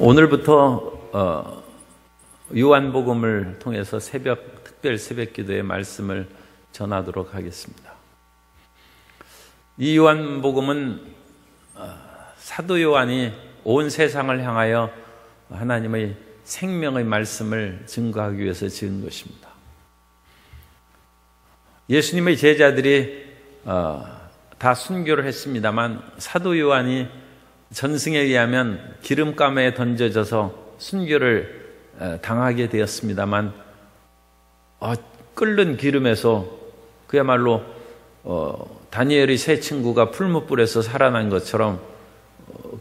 오늘부터 어, 요한복음을 통해서 새벽 특별 새벽 기도의 말씀을 전하도록 하겠습니다. 이 요한복음은 어, 사도 요한이 온 세상을 향하여 하나님의 생명의 말씀을 증거하기 위해서 지은 것입니다. 예수님의 제자들이 어, 다 순교를 했습니다만 사도 요한이 전승에 의하면 기름감에 던져져서 순교를 당하게 되었습니다만 어, 끓는 기름에서 그야말로 어, 다니엘의 세 친구가 풀무불에서 살아난 것처럼 어,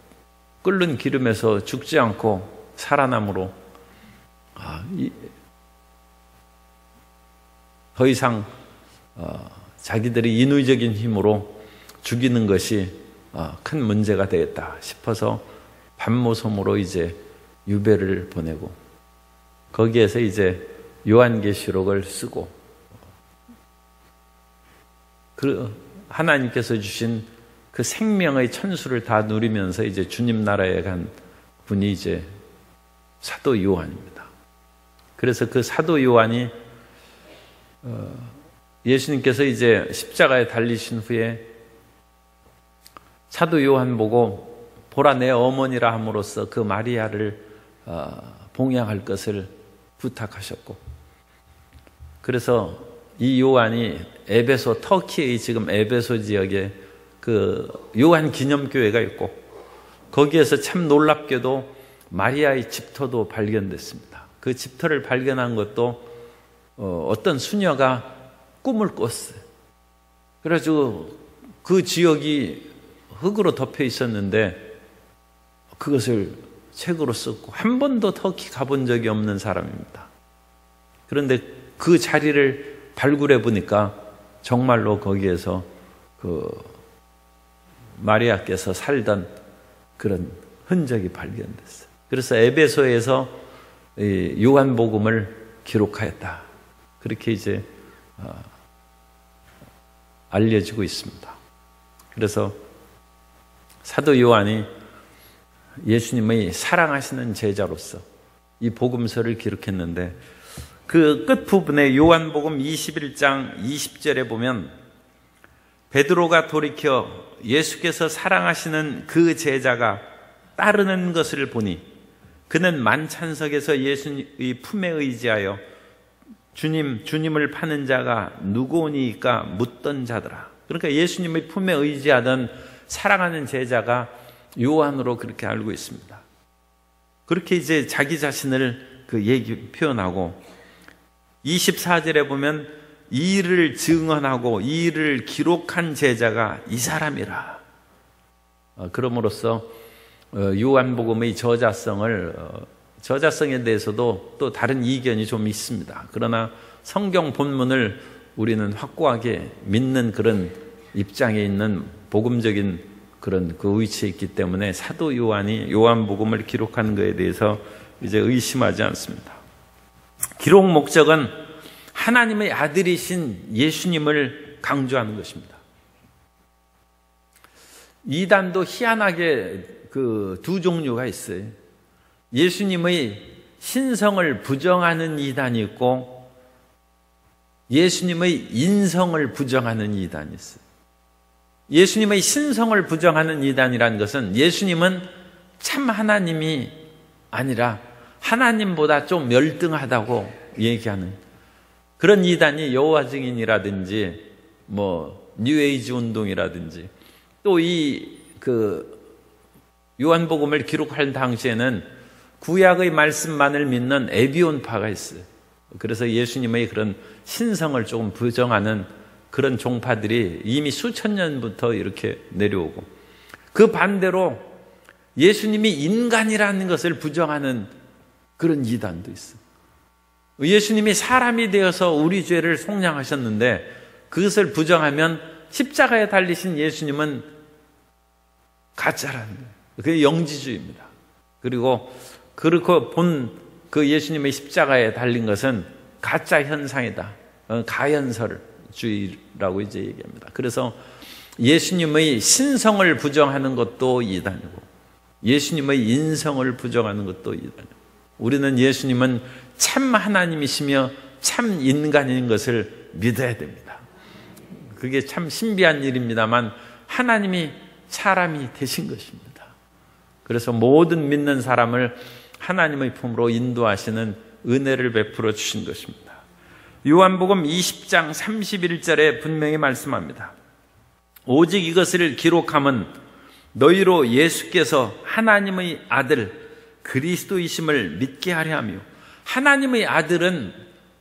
끓는 기름에서 죽지 않고 살아남으로 아, 이, 더 이상 어, 자기들이 인위적인 힘으로 죽이는 것이 어, 큰 문제가 되겠다 싶어서 반모섬으로 이제 유배를 보내고 거기에서 이제 요한계시록을 쓰고 그 하나님께서 주신 그 생명의 천수를 다 누리면서 이제 주님 나라에 간 분이 이제 사도 요한입니다. 그래서 그 사도 요한이 어, 예수님께서 이제 십자가에 달리신 후에 사도 요한 보고 보라 내 어머니라 함으로써 그 마리아를 어, 봉양할 것을 부탁하셨고 그래서 이 요한이 에베소 터키의 지금 에베소 지역에 그 요한 기념교회가 있고 거기에서 참 놀랍게도 마리아의 집터도 발견됐습니다. 그 집터를 발견한 것도 어, 떤 수녀가 꿈을 꿨어요. 그래가지고 그 지역이 흙으로 덮여 있었는데 그것을 책으로 썼고 한 번도 터키 가본 적이 없는 사람입니다. 그런데 그 자리를 발굴해 보니까 정말로 거기에서 그 마리아께서 살던 그런 흔적이 발견됐어요. 그래서 에베소에서 요한복음을 기록하였다. 그렇게 이제 어, 알려지고 있습니다. 그래서 사도 요한이 예수님의 사랑하시는 제자로서 이 복음서를 기록했는데 그 끝부분에 요한복음 21장 20절에 보면 베드로가 돌이켜 예수께서 사랑하시는 그 제자가 따르는 것을 보니 그는 만찬석에서 예수의 품에 의지하여 주님, 주님을 파는 자가 누구오니까 묻던 자더라. 그러니까 예수님의 품에 의지하던 사랑하는 제자가 요한으로 그렇게 알고 있습니다. 그렇게 이제 자기 자신을 그 얘기 표현하고 24절에 보면 이 일을 증언하고 이 일을 기록한 제자가 이 사람이라. 어, 그럼으로써 어, 요한복음의 저자성을 어, 저자성에 대해서도 또 다른 이견이 좀 있습니다. 그러나 성경 본문을 우리는 확고하게 믿는 그런 입장에 있는 복음적인 그런 그 위치에 있기 때문에 사도 요한이 요한복음을 기록하는 것에 대해서 이제 의심하지 않습니다. 기록 목적은 하나님의 아들이신 예수님을 강조하는 것입니다. 이단도 희한하게 그 두 종류가 있어요. 예수님의 신성을 부정하는 이단이 있고 예수님의 인성을 부정하는 이단이 있어요. 예수님의 신성을 부정하는 이단이라는 것은 예수님은 참 하나님이 아니라 하나님보다 좀 열등하다고 얘기하는 그런 이단이 여호와 증인이라든지 뭐 뉴에이지 운동이라든지 또 이 그 요한복음을 기록할 당시에는 구약의 말씀만을 믿는 에비온파가 있어요. 그래서 예수님의 그런 신성을 조금 부정하는 그런 종파들이 이미 수천 년부터 이렇게 내려오고 그 반대로 예수님이 인간이라는 것을 부정하는 그런 이단도 있어. 예수님이 사람이 되어서 우리 죄를 속량하셨는데 그것을 부정하면 십자가에 달리신 예수님은 가짜라는 거예요. 그게 영지주의입니다. 그리고 그렇고 본그 예수님의 십자가에 달린 것은 가짜 현상이다. 어, 가연설. 주의라고 이제 얘기합니다. 그래서 예수님의 신성을 부정하는 것도 이단이고 예수님의 인성을 부정하는 것도 이다요. 우리는 예수님은 참 하나님이시며 참 인간인 것을 믿어야 됩니다. 그게 참 신비한 일입니다만 하나님이 사람이 되신 것입니다. 그래서 모든 믿는 사람을 하나님의 품으로 인도하시는 은혜를 베풀어 주신 것입니다. 요한복음 20장 31절에 분명히 말씀합니다. 오직 이것을 기록함은 너희로 예수께서 하나님의 아들 그리스도이심을 믿게 하려 하며 하나님의 아들은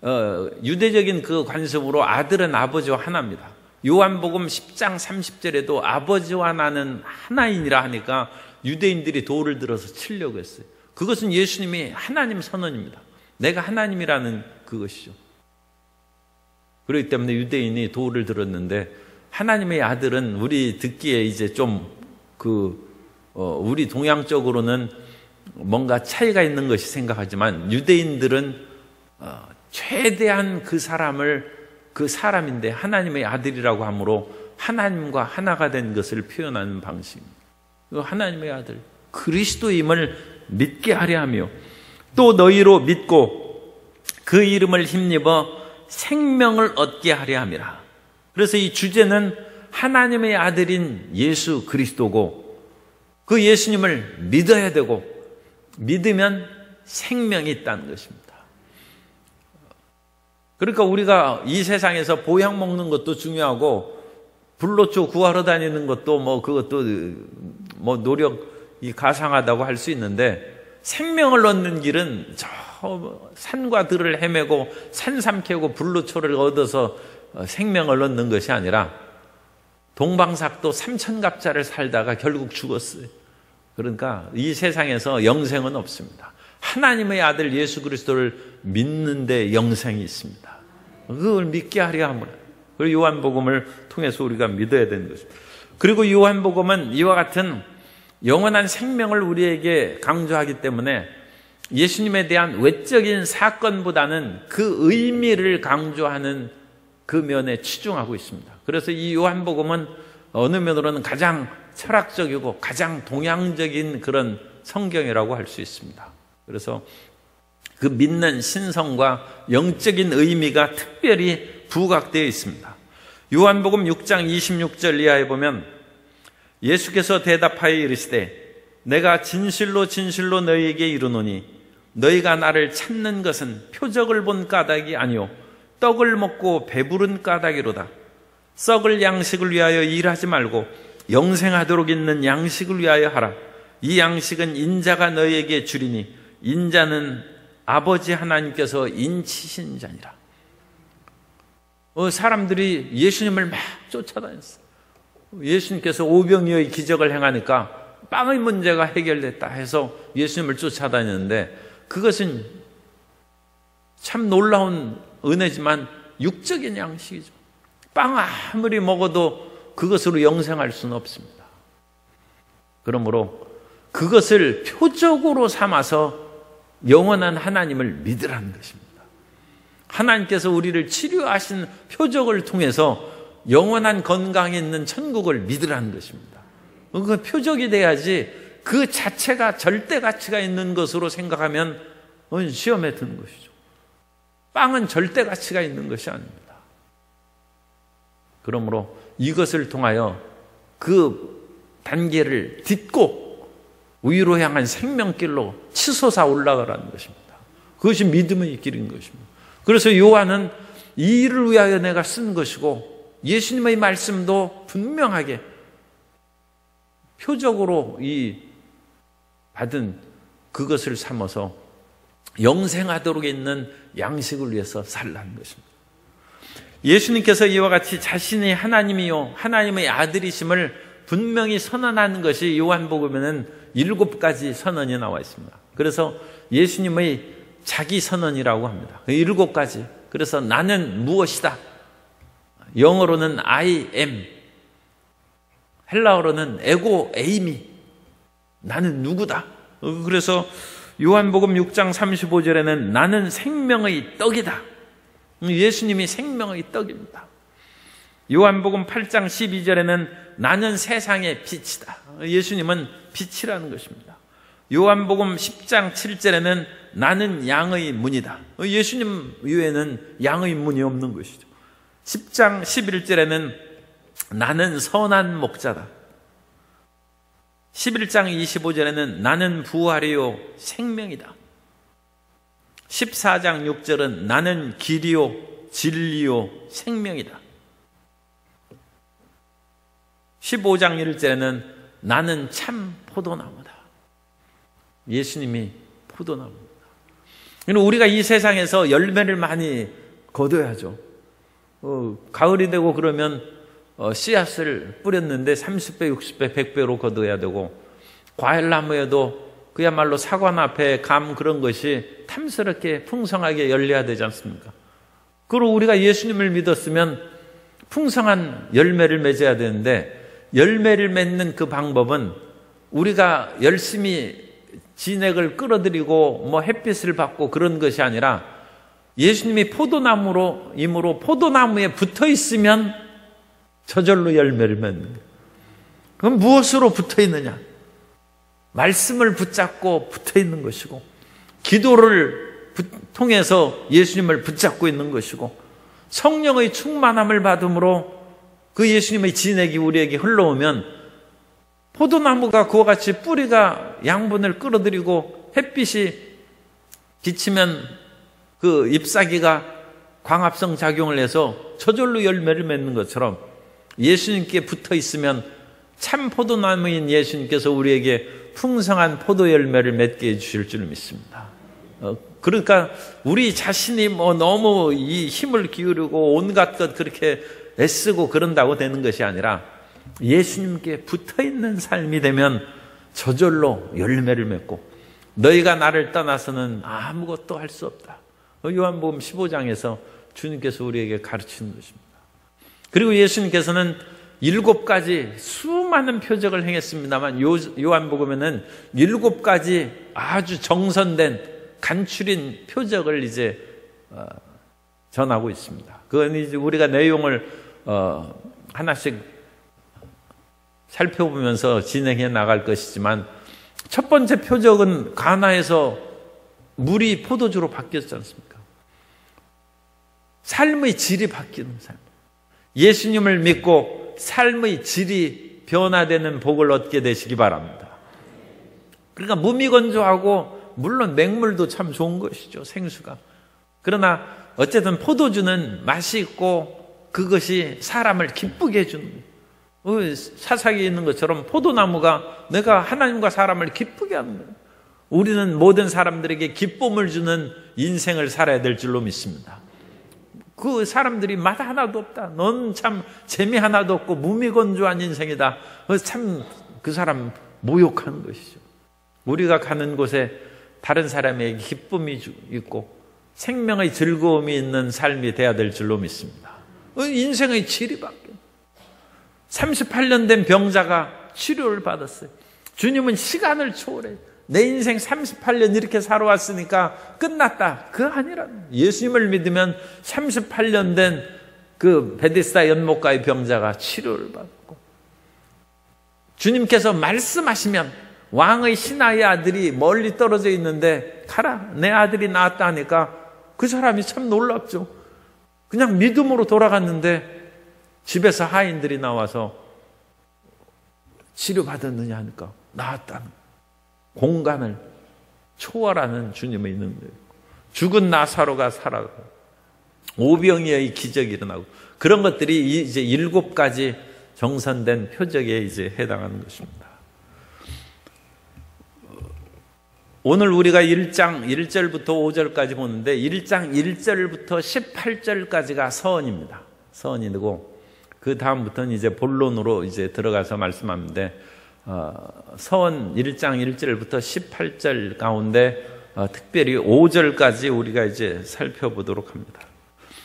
어, 유대적인 그 관습으로 아들은 아버지와 하나입니다. 요한복음 10장 30절에도 아버지와 나는 하나인이라 하니까 유대인들이 돌을 들어서 치려고 했어요. 그것은 예수님이 하나님 선언입니다. 내가 하나님이라는 그것이죠. 그렇기 때문에 유대인이 돌을 들었는데 하나님의 아들은 우리 듣기에 이제 좀그 어, 우리 동양적으로는 뭔가 차이가 있는 것이 생각하지만 유대인들은 어, 최대한 그 사람을 그 사람인데 하나님의 아들이라고 하므로 하나님과 하나가 된 것을 표현하는 방식입니다. 하나님의 아들 그리스도임을 믿게 하려 하며 또 너희로 믿고 그 이름을 힘입어 생명을 얻게 하려 함이라. 그래서 이 주제는 하나님의 아들인 예수 그리스도고 그 예수님을 믿어야 되고 믿으면 생명이 있다는 것입니다. 그러니까 우리가 이 세상에서 보약 먹는 것도 중요하고 불로초 구하러 다니는 것도 뭐 그것도 뭐 노력이 가상하다고 할 수 있는데 생명을 얻는 길은 저 산과 들을 헤매고 산삼캐고 불로초를 얻어서 어, 생명을 얻는 것이 아니라 동방삭도 삼천갑자를 살다가 결국 죽었어요. 그러니까 이 세상에서 영생은 없습니다. 하나님의 아들 예수 그리스도를 믿는데 영생이 있습니다. 그걸 믿게 하려 함을. 그리고 요한복음을 통해서 우리가 믿어야 되는 것입니다. 그리고 요한복음은 이와 같은 영원한 생명을 우리에게 강조하기 때문에 예수님에 대한 외적인 사건보다는 그 의미를 강조하는 그 면에 치중하고 있습니다. 그래서 이 요한복음은 어느 면으로는 가장 철학적이고 가장 동양적인 그런 성경이라고 할 수 있습니다. 그래서 그 믿는 신성과 영적인 의미가 특별히 부각되어 있습니다. 요한복음 6장 26절 이하에 보면 예수께서 대답하여 이르시되 내가 진실로 진실로 너희에게 이르노니 너희가 나를 찾는 것은 표적을 본 까닭이 아니요 떡을 먹고 배부른 까닭이로다. 썩을 양식을 위하여 일하지 말고 영생하도록 있는 양식을 위하여 하라. 이 양식은 인자가 너희에게 주리니 인자는 아버지 하나님께서 인치신 자니라. 어, 사람들이 예수님을 막 쫓아다녔어요. 예수님께서 오병이어의 기적을 행하니까 빵의 문제가 해결됐다 해서 예수님을 쫓아다녔는데 그것은 참 놀라운 은혜지만 육적인 양식이죠. 빵 아무리 먹어도 그것으로 영생할 수는 없습니다. 그러므로 그것을 표적으로 삼아서 영원한 하나님을 믿으라는 것입니다. 하나님께서 우리를 치료하신 표적을 통해서 영원한 건강에 있는 천국을 믿으라는 것입니다. 그 표적이 돼야지 그 자체가 절대 가치가 있는 것으로 생각하면 시험에 드는 것이죠. 빵은 절대 가치가 있는 것이 아닙니다. 그러므로 이것을 통하여 그 단계를 딛고 위로 향한 생명길로 치솟아 올라가라는 것입니다. 그것이 믿음의 길인 것입니다. 그래서 요한은 이 일을 위하여 내가 쓴 것이고 예수님의 말씀도 분명하게 표적으로 이 받은 그것을 삼아서 영생하도록 있는 양식을 위해서 살라는 것입니다. 예수님께서 이와 같이 자신이 하나님이요 하나님의 아들이심을 분명히 선언하는 것이 요한복음에는 일곱 가지 선언이 나와 있습니다. 그래서 예수님의 자기 선언이라고 합니다. 그 일곱 가지. 그래서 나는 무엇이다. 영어로는 I am. 헬라어로는 에고 에이미. 나는 누구다. 그래서 요한복음 6장 35절에는 나는 생명의 떡이다. 예수님이 생명의 떡입니다. 요한복음 8장 12절에는 나는 세상의 빛이다. 예수님은 빛이라는 것입니다. 요한복음 10장 7절에는 나는 양의 문이다. 예수님 외에는 양의 문이 없는 것이죠. 10장 11절에는 나는 선한 목자다. 11장 25절에는 나는 부활이요 생명이다. 14장 6절은 나는 길이요 진리요 생명이다. 15장 1절에는 나는 참 포도나무다. 예수님이 포도나무입니다. 우리가 이 세상에서 열매를 많이 거둬야죠. 어, 가을이 되고 그러면 어, 씨앗을 뿌렸는데 30배, 60배, 100배로 거둬야 되고 과일 나무에도 그야말로 사관 앞에 감 그런 것이 탐스럽게 풍성하게 열려야 되지 않습니까? 그리고 우리가 예수님을 믿었으면 풍성한 열매를 맺어야 되는데 열매를 맺는 그 방법은 우리가 열심히 진액을 끌어들이고 뭐 햇빛을 받고 그런 것이 아니라 예수님이 포도나무로 임으로 포도나무에 붙어 있으면 저절로 열매를 맺는. 그럼 무엇으로 붙어 있느냐? 말씀을 붙잡고 붙어 있는 것이고 기도를 통해서 예수님을 붙잡고 있는 것이고 성령의 충만함을 받음으로 그 예수님의 진액이 우리에게 흘러오면 포도나무가 그와 같이 뿌리가 양분을 끌어들이고 햇빛이 비치면 그 잎사귀가 광합성 작용을 해서 저절로 열매를 맺는 것처럼 예수님께 붙어 있으면 참 포도나무인 예수님께서 우리에게 풍성한 포도 열매를 맺게 해주실 줄 믿습니다. 어, 그러니까 우리 자신이 뭐 너무 이 힘을 기울이고 온갖 것 그렇게 애쓰고 그런다고 되는 것이 아니라 예수님께 붙어 있는 삶이 되면 저절로 열매를 맺고 너희가 나를 떠나서는 아무것도 할 수 없다. 어, 요한복음 15장에서 주님께서 우리에게 가르치는 것입니다. 그리고 예수님께서는 일곱 가지 수많은 표적을 행했습니다만 요, 요한복음에는 일곱 가지 아주 정선된 간추린 표적을 이제 어, 전하고 있습니다. 그건 이제 우리가 내용을 어, 하나씩 살펴보면서 진행해 나갈 것이지만 첫 번째 표적은 가나에서 물이 포도주로 바뀌었지 않습니까? 삶의 질이 바뀌는 삶. 예수님을 믿고 삶의 질이 변화되는 복을 얻게 되시기 바랍니다. 그러니까 무미건조하고 물론 맹물도 참 좋은 것이죠. 생수가. 그러나 어쨌든 포도주는 맛이 있고 그것이 사람을 기쁘게 해주는. 어, 사사기에 있는 것처럼 포도나무가 내가 하나님과 사람을 기쁘게 하는 거예요. 우리는 모든 사람들에게 기쁨을 주는 인생을 살아야 될 줄로 믿습니다. 그 사람들이 맛 하나도 없다. 넌 참 재미 하나도 없고 무미건조한 인생이다. 참 그 사람 모욕하는 것이죠. 우리가 가는 곳에 다른 사람에게 기쁨이 있고 생명의 즐거움이 있는 삶이 돼야 될 줄로 믿습니다. 인생의 질이 바뀌어. 38년 된 병자가 치료를 받았어요. 주님은 시간을 초월해. 내 인생 38년 이렇게 살아왔으니까 끝났다. 그 아니라 예수님을 믿으면 38년 된 그 베데스다 연못가의 병자가 치료를 받고 주님께서 말씀하시면 왕의 신하의 아들이 멀리 떨어져 있는데 가라 내 아들이 나왔다 하니까 그 사람이 참 놀랍죠. 그냥 믿음으로 돌아갔는데 집에서 하인들이 나와서 치료받았느냐 하니까 나왔다는 공간을 초월하는 주님의 능력. 죽은 나사로가 살아가고 오병이의 기적이 일어나고 그런 것들이 이제 일곱 가지 정선된 표적에 이제 해당하는 것입니다. 오늘 우리가 1장 1절부터 5절까지 보는데 1장 1절부터 18절까지가 서언입니다. 서언이고 그 다음부터는 이제 본론으로 이제 들어가서 말씀하는데 어, 서원 1장 1절부터 18절 가운데 어, 특별히 5절까지 우리가 이제 살펴보도록 합니다.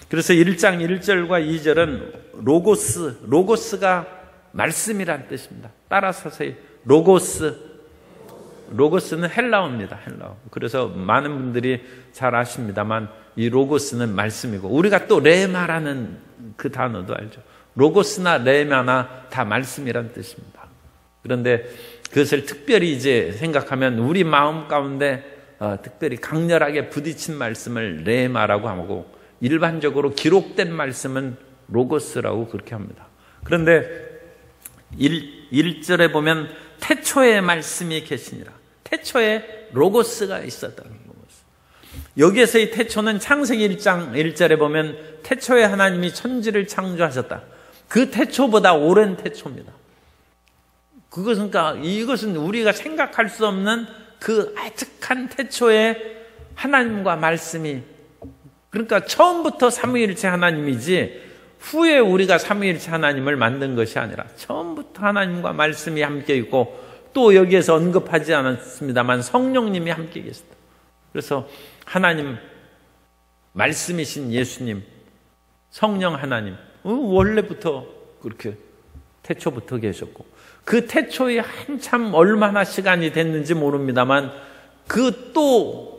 그래서 1장 1절과 2절은 로고스, 로고스가 말씀이란 뜻입니다. 따라서 로고스, 로고스는 헬라어입니다. 헬라어. 그래서 많은 분들이 잘 아십니다만 이 로고스는 말씀이고 우리가 또 레마라는 그 단어도 알죠. 로고스나 레마나 다 말씀이란 뜻입니다. 그런데 그것을 특별히 이제 생각하면 우리 마음 가운데 어, 특별히 강렬하게 부딪힌 말씀을 레마라고 하고 일반적으로 기록된 말씀은 로고스라고 그렇게 합니다. 그런데 1, 1절에 보면 태초에 말씀이 계시니라. 태초에 로고스가 있었다는 거죠. 여기에서의 태초는 창세기 1장 1절에 보면 태초에 하나님이 천지를 창조하셨다. 그 태초보다 오랜 태초입니다. 그것은 그러니까 이것은 우리가 생각할 수 없는 그 아득한 태초에 하나님과 말씀이 그러니까 처음부터 삼위일체 하나님이지 후에 우리가 삼위일체 하나님을 만든 것이 아니라 처음부터 하나님과 말씀이 함께 있고 또 여기에서 언급하지 않았습니다만 성령님이 함께 계셨다. 그래서 하나님 말씀이신 예수님 성령 하나님 어, 원래부터 그렇게 태초부터 계셨고 그 태초에 한참 얼마나 시간이 됐는지 모릅니다만 그 또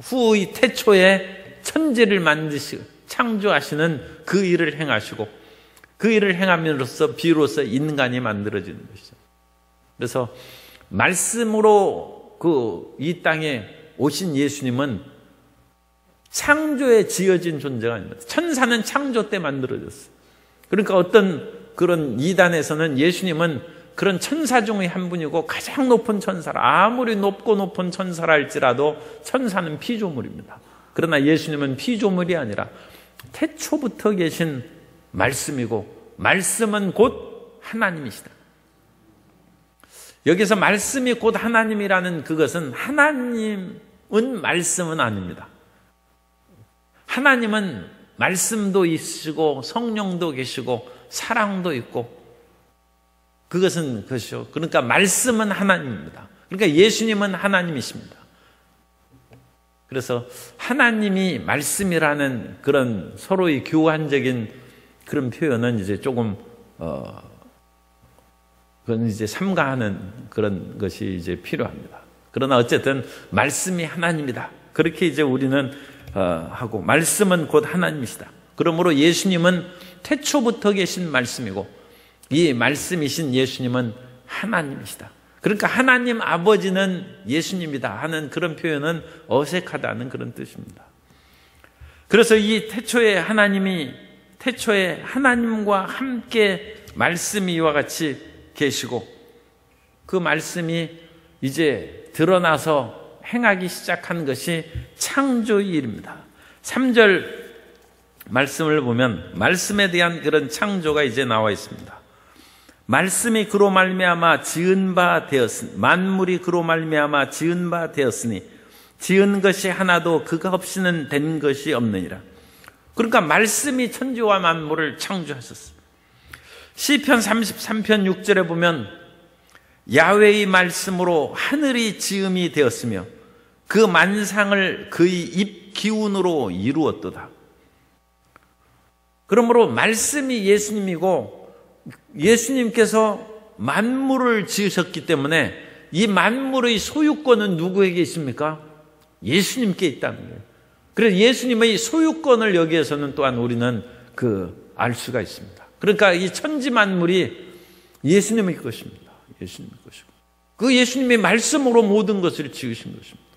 후의 태초에 천지를 만드시 창조하시는 그 일을 행하시고 그 일을 행함으로써 비로소 인간이 만들어지는 것이죠. 그래서 말씀으로 그 이 땅에 오신 예수님은 창조에 지어진 존재가 아닙니다. 천사는 창조 때 만들어졌어요. 그러니까 어떤 그런 이단에서는 예수님은 그런 천사 중의 한 분이고 가장 높은 천사라 아무리 높고 높은 천사라 할지라도 천사는 피조물입니다. 그러나 예수님은 피조물이 아니라 태초부터 계신 말씀이고 말씀은 곧 하나님이시다. 여기서 말씀이 곧 하나님이라는 그것은 하나님은 말씀은 아닙니다. 하나님은 말씀도 있으시고 성령도 계시고 사랑도 있고 그것은 그것이죠. 그러니까 말씀은 하나님입니다. 그러니까 예수님은 하나님이십니다. 그래서 하나님이 말씀이라는 그런 서로의 교환적인 그런 표현은 이제 조금 어 그건 이제 삼가하는 그런 것이 이제 필요합니다. 그러나 어쨌든 말씀이 하나님이다. 그렇게 이제 우리는 어 하고 말씀은 곧 하나님이시다. 그러므로 예수님은 태초부터 계신 말씀이고 이 말씀이신 예수님은 하나님이시다. 그러니까 하나님 아버지는 예수님이다 하는 그런 표현은 어색하다는 그런 뜻입니다. 그래서 이 태초에 하나님이 태초에 하나님과 함께 말씀이 이와 같이 계시고 그 말씀이 이제 드러나서 행하기 시작한 것이 창조의 일입니다. 3절 말씀을 보면 말씀에 대한 그런 창조가 이제 나와 있습니다. 말씀이 그로 말미암아 지은 바 되었으니 만물이 그로 말미암아 지은 바 되었으니 지은 것이 하나도 그가 없이는 된 것이 없느니라. 그러니까 말씀이 천지와 만물을 창조하셨습니다. 시편 33편 6절에 보면 야외의 말씀으로 하늘이 지음이 되었으며 그 만상을 그의 입 기운으로 이루었도다. 그러므로 말씀이 예수님이고 예수님께서 만물을 지으셨기 때문에 이 만물의 소유권은 누구에게 있습니까? 예수님께 있다는 거예요. 그래서 예수님의 소유권을 여기에서는 또한 우리는 그 알 수가 있습니다. 그러니까 이 천지 만물이 예수님의 것입니다. 예수님의 것이고. 그 예수님의 말씀으로 모든 것을 지으신 것입니다.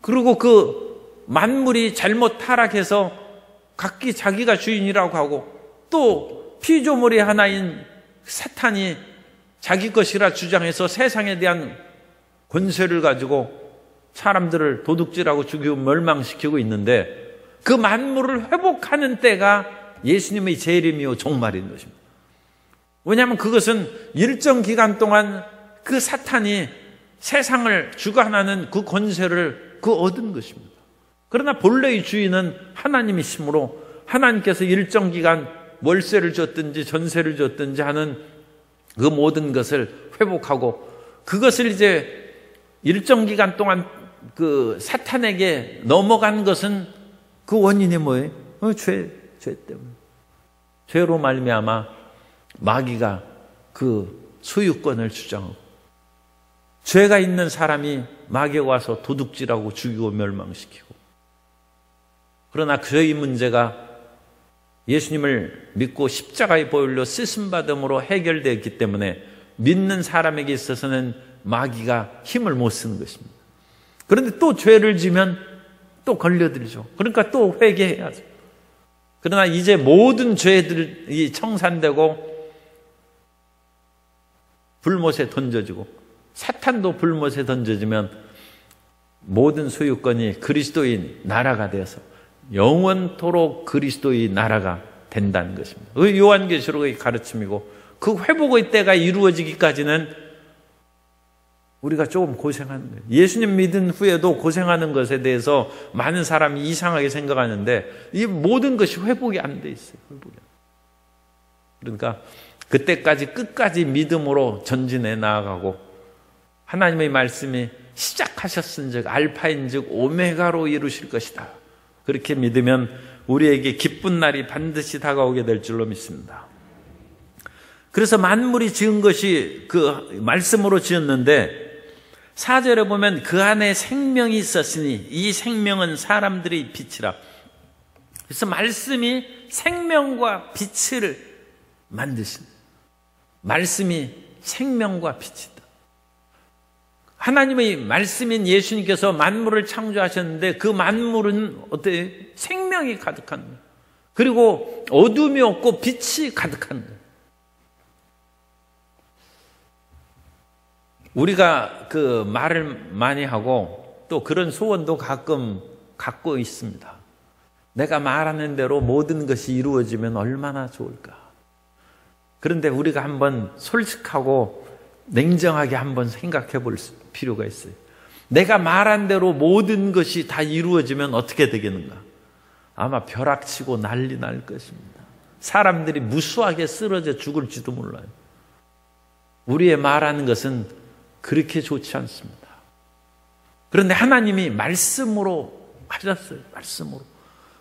그리고 그 만물이 잘못 타락해서 각기 자기가 주인이라고 하고 또 피조물의 하나인 사탄이 자기 것이라 주장해서 세상에 대한 권세를 가지고 사람들을 도둑질하고 죽이고 멸망시키고 있는데 그 만물을 회복하는 때가 예수님의 재림이요 종말인 것입니다. 왜냐하면 그것은 일정 기간 동안 그 사탄이 세상을 주관하는 그 권세를 그 얻은 것입니다. 그러나 본래의 주인은 하나님이시므로 하나님께서 일정 기간 월세를 줬든지 전세를 줬든지 하는 그 모든 것을 회복하고 그것을 이제 일정 기간 동안 그 사탄에게 넘어간 것은 그 원인이 뭐예요? 어, 죄, 죄 때문에. 죄로 말미암아 마귀가 그 소유권을 주장하고 죄가 있는 사람이 마귀가 와서 도둑질하고 죽이고 멸망시키고 그러나 그의 문제가 예수님을 믿고 십자가의 보혈로 쓰심 받음으로 해결되었기 때문에 믿는 사람에게 있어서는 마귀가 힘을 못 쓰는 것입니다. 그런데 또 죄를 지면 또 걸려들죠. 그러니까 또 회개해야죠. 그러나 이제 모든 죄들이 청산되고 불못에 던져지고 사탄도 불못에 던져지면 모든 소유권이 그리스도인 나라가 되어서 영원토록 그리스도의 나라가 된다는 것입니다. 그 요한계시록의 가르침이고 그 회복의 때가 이루어지기까지는 우리가 조금 고생하는 거예요. 예수님 믿은 후에도 고생하는 것에 대해서 많은 사람이 이상하게 생각하는데 이 모든 것이 회복이 안 돼 있어요. 회복이. 그러니까 그때까지 끝까지 믿음으로 전진해 나아가고 하나님의 말씀이 시작하셨은즉 알파인즉 오메가로 이루실 것이다. 그렇게 믿으면 우리에게 기쁜 날이 반드시 다가오게 될 줄로 믿습니다. 그래서 만물이 지은 것이 그 말씀으로 지었는데 사절에 보면 그 안에 생명이 있었으니 이 생명은 사람들의 빛이라. 그래서 말씀이 생명과 빛을 만드신 말씀이 생명과 빛이다. 하나님의 말씀인 예수님께서 만물을 창조하셨는데 그 만물은 어때 생명이 가득한 거예요. 그리고 어둠이 없고 빛이 가득한. 우리가 그 말을 많이 하고 또 그런 소원도 가끔 갖고 있습니다. 내가 말하는 대로 모든 것이 이루어지면 얼마나 좋을까. 그런데 우리가 한번 솔직하고 냉정하게 한번 생각해 볼 필요가 있어요. 내가 말한 대로 모든 것이 다 이루어지면 어떻게 되겠는가? 아마 벼락치고 난리 날 것입니다. 사람들이 무수하게 쓰러져 죽을지도 몰라요. 우리의 말하는 것은 그렇게 좋지 않습니다. 그런데 하나님이 말씀으로 하셨어요. 말씀으로.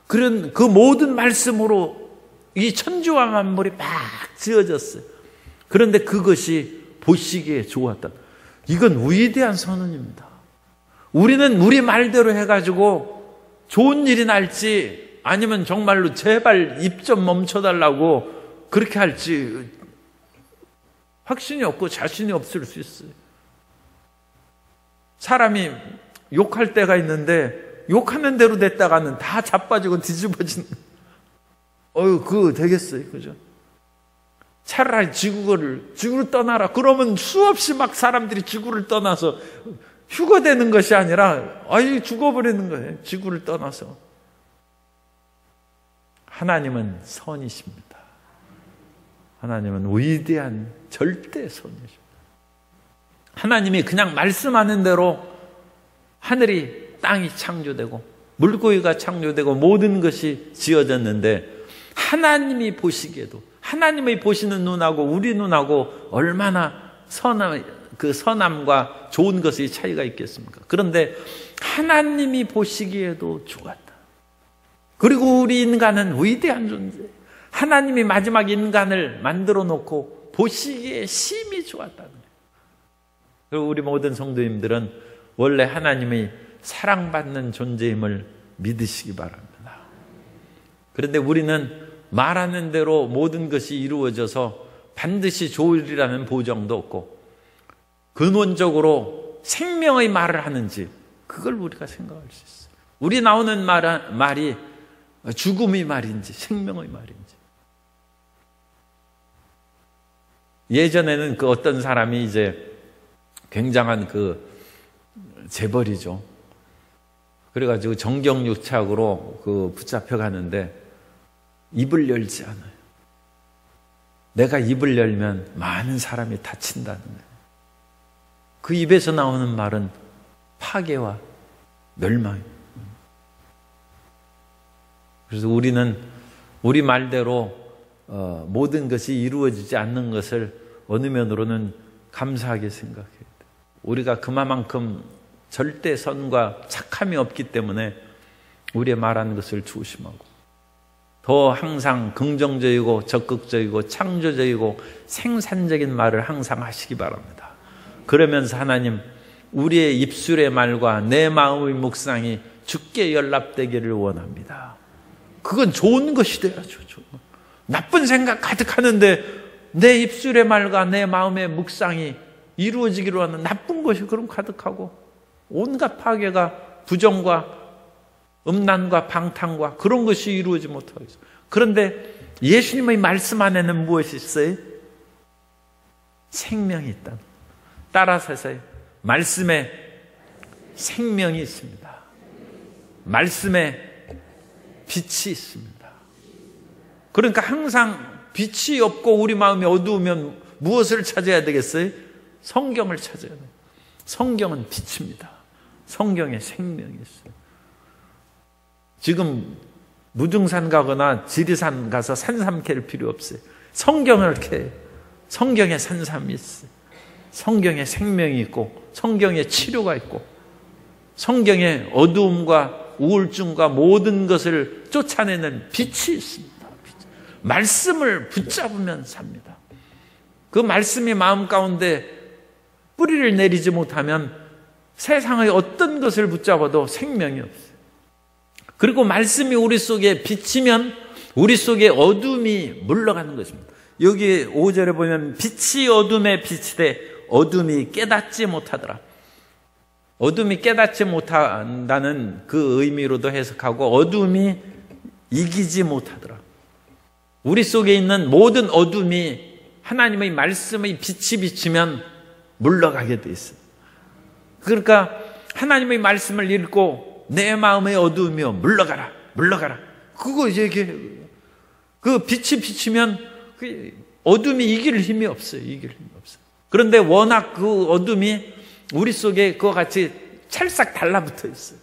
그런 그 모든 말씀으로 이 천지와 만물이 막 지어졌어요. 그런데 그것이 보시기에 좋았다. 이건 위대한 선언입니다. 우리는 우리 말대로 해가지고 좋은 일이 날지 아니면 정말로 제발 입 좀 멈춰달라고 그렇게 할지 확신이 없고 자신이 없을 수 있어요. 사람이 욕할 때가 있는데 욕하는 대로 됐다가는 다 자빠지고 뒤집어지는 어유 그거 되겠어요. 그죠? 차라리 지구를 지구를 떠나라. 그러면 수없이 막 사람들이 지구를 떠나서 휴거되는 것이 아니라 아예 죽어버리는 거예요. 지구를 떠나서. 하나님은 선이십니다. 하나님은 위대한 절대 선이십니다. 하나님이 그냥 말씀하는 대로 하늘이 땅이 창조되고 물고기가 창조되고 모든 것이 지어졌는데 하나님이 보시기에도 하나님의 보시는 눈하고 우리 눈하고 얼마나 선함 그 선함과 좋은 것의 차이가 있겠습니까? 그런데 하나님이 보시기에도 좋았다. 그리고 우리 인간은 위대한 존재. 하나님이 마지막 인간을 만들어 놓고 보시기에 심히 좋았다는 그리고 우리 모든 성도님들은 원래 하나님의 사랑받는 존재임을 믿으시기 바랍니다. 그런데 우리는 말하는 대로 모든 것이 이루어져서 반드시 좋으리라는 보장도 없고 근원적으로 생명의 말을 하는지 그걸 우리가 생각할 수 있어요. 우리 나오는 말, 말이 죽음의 말인지 생명의 말인지 예전에는 그 어떤 사람이 이제 굉장한 그 재벌이죠. 그래가지고 정경유착으로 그 붙잡혀 가는데 입을 열지 않아요. 내가 입을 열면 많은 사람이 다친다는 거예요. 그 입에서 나오는 말은 파괴와 멸망입니다. 그래서 우리는 우리 말대로 어, 모든 것이 이루어지지 않는 것을 어느 면으로는 감사하게 생각해요. 우리가 그만큼 절대 선과 착함이 없기 때문에 우리의 말하는 것을 조심하고 더 항상 긍정적이고 적극적이고 창조적이고 생산적인 말을 항상 하시기 바랍니다. 그러면서 하나님 우리의 입술의 말과 내 마음의 묵상이 죽게 연락되기를 원합니다. 그건 좋은 것이 돼야죠. 나쁜 생각 가득하는데 내 입술의 말과 내 마음의 묵상이 이루어지기로 하는 나쁜 것이 그럼 가득하고 온갖 파괴가 부정과 음란과 방탕과 그런 것이 이루어지 못하고 있어요. 그런데 예수님의 말씀 안에는 무엇이 있어요? 생명이 있다. 따라서서 말씀에 생명이 있습니다. 말씀에 빛이 있습니다. 그러니까 항상 빛이 없고 우리 마음이 어두우면 무엇을 찾아야 되겠어요? 성경을 찾아야 돼요. 성경은 빛입니다. 성경에 생명이 있어요. 지금 무등산 가거나 지리산 가서 산삼 캘 필요 없어요. 성경을 캐. 성경에 산삼이 있어요. 성경에 생명이 있고, 성경에 치료가 있고, 성경에 어두움과 우울증과 모든 것을 쫓아내는 빛이 있습니다. 말씀을 붙잡으면 삽니다. 그 말씀이 마음 가운데 뿌리를 내리지 못하면 세상의 어떤 것을 붙잡아도 생명이 없어요. 그리고 말씀이 우리 속에 비치면 우리 속에 어둠이 물러가는 것입니다. 여기 5절에 보면 빛이 어둠에 비치되 어둠이 깨닫지 못하더라. 어둠이 깨닫지 못한다는 그 의미로도 해석하고 어둠이 이기지 못하더라. 우리 속에 있는 모든 어둠이 하나님의 말씀의 빛이 비치면 물러가게 돼 있어요. 그러니까 하나님의 말씀을 읽고 내 마음의 어두움이여 물러가라, 물러가라. 그거 얘기해요. 그 빛이 비치면 그 어둠이 이길 힘이 없어요. 이길 힘이 없어요. 그런데 워낙 그 어둠이 우리 속에 그와 같이 찰싹 달라붙어 있어요.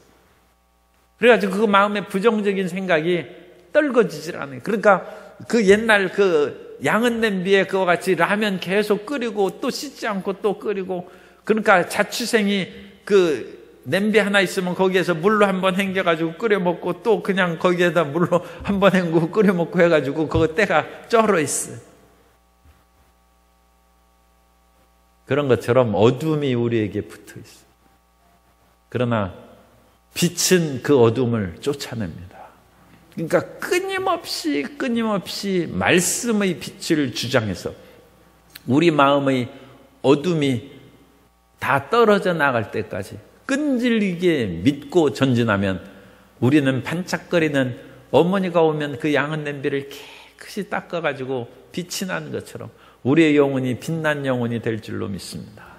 그래가지고 그 마음에 부정적인 생각이 떨궈지질 않아요. 그러니까 그 옛날 그 양은 냄비에 그와 같이 라면 계속 끓이고 또 씻지 않고 또 끓이고 그러니까 자취생이 그 냄비 하나 있으면 거기에서 물로 한번 헹겨가지고 끓여 먹고 또 그냥 거기에다 물로 한번 헹구고 끓여 먹고 해가지고 그거 때가 쩔어 있어. 그런 것처럼 어둠이 우리에게 붙어 있어. 그러나 빛은 그 어둠을 쫓아냅니다. 그러니까 끊임없이 끊임없이 말씀의 빛을 주장해서 우리 마음의 어둠이 다 떨어져 나갈 때까지 끈질기게 믿고 전진하면 우리는 반짝거리는 어머니가 오면 그 양은 냄비를 깨끗이 닦아가지고 빛이 나는 것처럼 우리의 영혼이 빛난 영혼이 될 줄로 믿습니다.